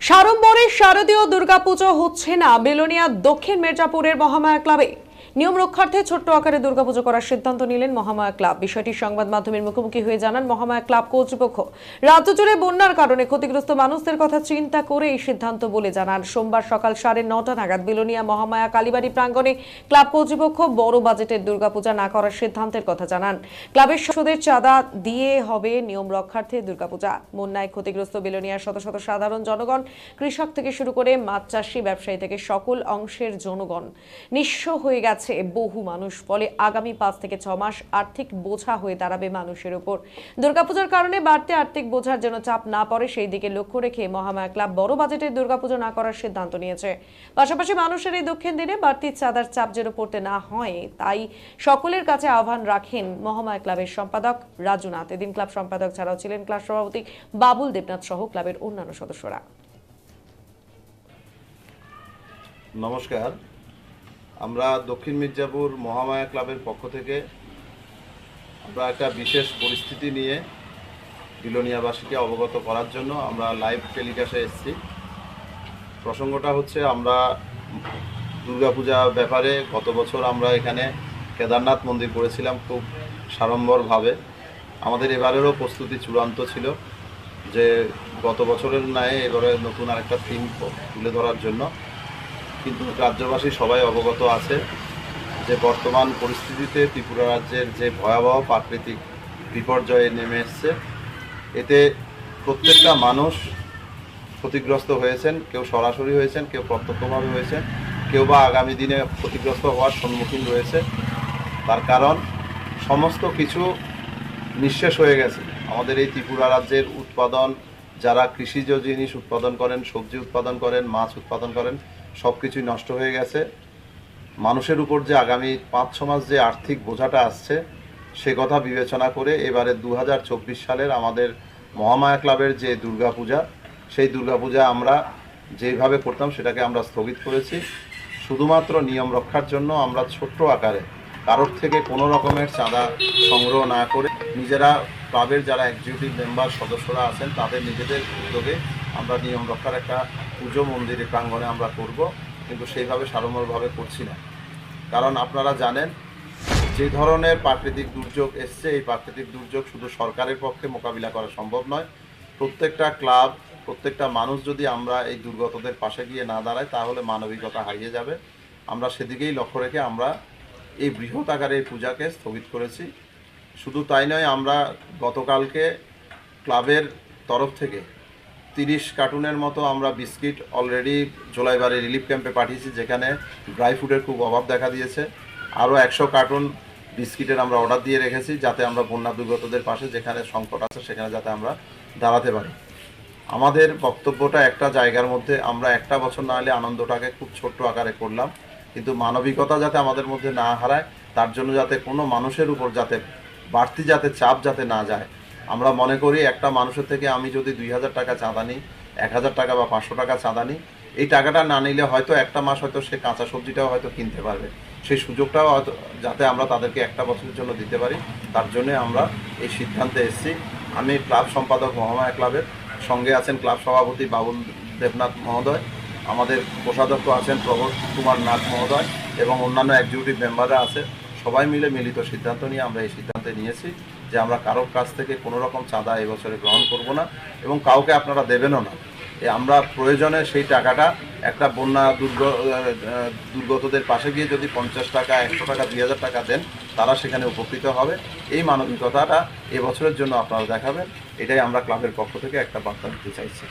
সাড়ম্বরে শারদীয় দুর্গাপুজো হচ্ছে না। বেলোনিয়া দক্ষিণ মির্জাপুরের মহামায়া ক্লাবে নিয়ম রক্ষার্থে ছোট্ট আকারে দুর্গাপুজো করার সিদ্ধান্ত নিলেন মহামায়া ক্লাব। বিষয়টি সংবাদ মাধ্যমের মুখোমুখি হয়ে জানান মহামায়া ক্লাব কর্তৃপক্ষ। রাজ্য জুড়ে বন্যার কারণে ক্ষতিগ্রস্ত মানুষদের কথা চিন্তা করে এই সিদ্ধান্ত বলে জানান। সোমবার সকাল সাড়ে নটা নাগাদ বেলোনিয়া মহামায়া কালীবাড়ি প্রাঙ্গণে ক্লাব কর্তৃপক্ষ বড় বাজেটের দুর্গাপূজা না করার সিদ্ধান্তের কথা জানান। ক্লাবের সদস্যদের চাঁদা দিয়ে হবে নিয়ম রক্ষার্থে দুর্গাপূজা। বন্যায় ক্ষতিগ্রস্ত বেলোনিয়ার শত শত সাধারণ জনগণ, কৃষক থেকে শুরু করে মাছ চাষি, ব্যবসায়ী থেকে সকল অংশের জনগণ নিঃস্ব হয়ে গেছে। বহু মানুষ, ফলে আগামী পাঁচ থেকে ছ মাস আর্থিক বোঝা হয়ে দাঁড়াবে মানুষের উপর। দুর্গাপূজার কারণে বাড়তে আর্থিক বোঝার যেন চাপ না পড়ে, সেই দিকে লক্ষ্য রেখে মহামায়া ক্লাব বড় বাজেটের দুর্গাপুজো না করার সিদ্ধান্ত নিয়েছে। পাশাপাশি মানুষের এই দক্ষিণ দিনে বাড়তি চাঁদার চাপ যেন পড়তে না হয়, তাই সকলের কাছে আহ্বান রাখেন মহামায়া ক্লাবের সম্পাদক রাজুনাথ। এদিন ক্লাব সম্পাদক ছাড়াও ছিলেন ক্লাব সভাপতি বাবুল দেবনাথ সহ ক্লাবের অন্যান্য সদস্যরা। নমস্কার। আমরা দক্ষিণ মির্জাপুর মহামায়া ক্লাবের পক্ষ থেকে আমরা একটা বিশেষ পরিস্থিতি নিয়ে বিলোনিয়াবাসীকে অবগত করার জন্য আমরা লাইভ টেলিকাস্টে এসেছি। প্রসঙ্গটা হচ্ছে আমরা দুর্গাপূজা ব্যাপারে গত বছর আমরা এখানে কেদারনাথ মন্দির করেছিলাম খুব সাড়ম্বরভাবে। আমাদের এবারেরও প্রস্তুতি চূড়ান্ত ছিল যে গত বছরের ন্যায় এবারে নতুন আরেকটা থিম তুলে ধরার জন্য। কিন্তু রাজ্যবাসী সবাই অবগত আছে যে বর্তমান পরিস্থিতিতে ত্রিপুরা রাজ্যের যে ভয়াবহ প্রাকৃতিক বিপর্যয়ে নেমে এসছে, এতে প্রত্যেকটা মানুষ ক্ষতিগ্রস্ত হয়েছেন, কেউ সরাসরি হয়েছেন, কেউ প্রত্যক্ষভাবে হয়েছেন, কেউ বা আগামী দিনে ক্ষতিগ্রস্ত হওয়ার সম্মুখীন রয়েছে। তার কারণ, সমস্ত কিছু নিঃশেষ হয়ে গেছে। আমাদের এই ত্রিপুরা রাজ্যের উৎপাদন, যারা কৃষিজ জিনিস উৎপাদন করেন, সবজি উৎপাদন করেন, মাছ উৎপাদন করেন সব কিছুই নষ্ট হয়ে গেছে। মানুষের উপর যে আগামী পাঁচ, ছ মাস যে আর্থিক বোঝাটা আসছে, সে কথা বিবেচনা করে এবারে দু হাজার চব্বিশ সালের আমাদের মহামায়া ক্লাবের যে দুর্গাপূজা, সেই দুর্গাপূজা আমরা যেভাবে করতাম সেটাকে আমরা স্থগিত করেছি। শুধুমাত্র নিয়ম রক্ষার জন্য আমরা ছোট্ট আকারে কারোর থেকে কোনো রকমের চাঁদা সংগ্রহ না করে নিজেরা ক্লাবের যারা এক্সিকিউটিভ মেম্বার সদস্যরা আছেন, তাদের নিজেদের উদ্যোগে আমরা নিয়ম রক্ষার একটা পুজো মন্দিরে প্রাঙ্গণে আমরা করব, কিন্তু সেইভাবে সাড়ম্বরভাবে করছি না। কারণ আপনারা জানেন, যে ধরনের প্রাকৃতিক দুর্যোগ এসছে, এই প্রাকৃতিক দুর্যোগ শুধু সরকারের পক্ষে মোকাবিলা করা সম্ভব নয়। প্রত্যেকটা ক্লাব, প্রত্যেকটা মানুষ যদি আমরা এই দুর্গতদের পাশে গিয়ে না দাঁড়াই তাহলে মানবিকতা হারিয়ে যাবে। আমরা সেদিকেই লক্ষ্য রেখে আমরা এই বৃহৎ আকারে এই পূজাকে স্থগিত করেছি। শুধু তাই নয়, আমরা গতকালকে ক্লাবের তরফ থেকে তিরিশ কার্টুনের মতো আমরা বিস্কিট অলরেডি জোলাইবারে রিলিফ ক্যাম্পে পাঠিয়েছি, যেখানে ড্রাই ফুডের খুব অভাব দেখা দিয়েছে। আরও একশো কার্টুন বিস্কিটের আমরা অর্ডার দিয়ে রেখেছি, যাতে আমরা বন্যা দুর্গতদের পাশে যেখানে সংকট আছে সেখানে যাতে আমরা দাঁড়াতে পারি। আমাদের বক্তব্যটা একটা জায়গার মধ্যে, আমরা একটা বছর না হলে আনন্দটাকে খুব ছোট্ট আকারে করলাম, কিন্তু মানবিকতা যাতে আমাদের মধ্যে না হারায়, তার জন্য যাতে কোনো মানুষের উপর যাতে বাড়তি যাতে চাপ যাতে না যায় আমরা মনে করি একটা মানুষের থেকে আমি যদি দুই হাজার টাকা চাঁদা নিই, এক হাজার টাকা বা পাঁচশো টাকা চাঁদা নিই, এই টাকাটা না নিলে হয়তো একটা মাস হয়তো সে কাঁচা সবজিটাও হয়তো কিনতে পারবে। সেই সুযোগটাও হয়তো যাতে আমরা তাদেরকে একটা বছরের জন্য দিতে পারি, তার জন্য আমরা এই সিদ্ধান্তে এসেছি। আমি ক্লাব সম্পাদক মহামায়া ক্লাবের সঙ্গে আছেন ক্লাব সভাপতি বাবুল দেবনাথ মহোদয়, আমাদের কোষাধ্যক্ষ আছেন প্রবোধ কুমার নাথ মহোদয় এবং অন্যান্য এক্সিকিউটিভ মেম্বাররা আছে। সবাই মিলে মিলিত সিদ্ধান্ত নিয়ে আমরা এই সিদ্ধান্তে নিয়েছি। যে আমরা কারোর কাছ থেকে কোনো রকম চাঁদা এবছরে গ্রহণ করব না এবং কাউকে আপনারা দেবেনও না। আমরা প্রয়োজনে সেই টাকাটা একটা বন্যা দুর্গ দুর্গতদের পাশে গিয়ে যদি পঞ্চাশ টাকা, একশো টাকা, দুই হাজার টাকা দেন, তারা সেখানে উপকৃত হবে। এই মানবিকতাটা এবছরের জন্য আপনারা দেখাবেন। এটাই আমরা ক্লাবের পক্ষ থেকে একটা বার্তা দিতে চাইছি।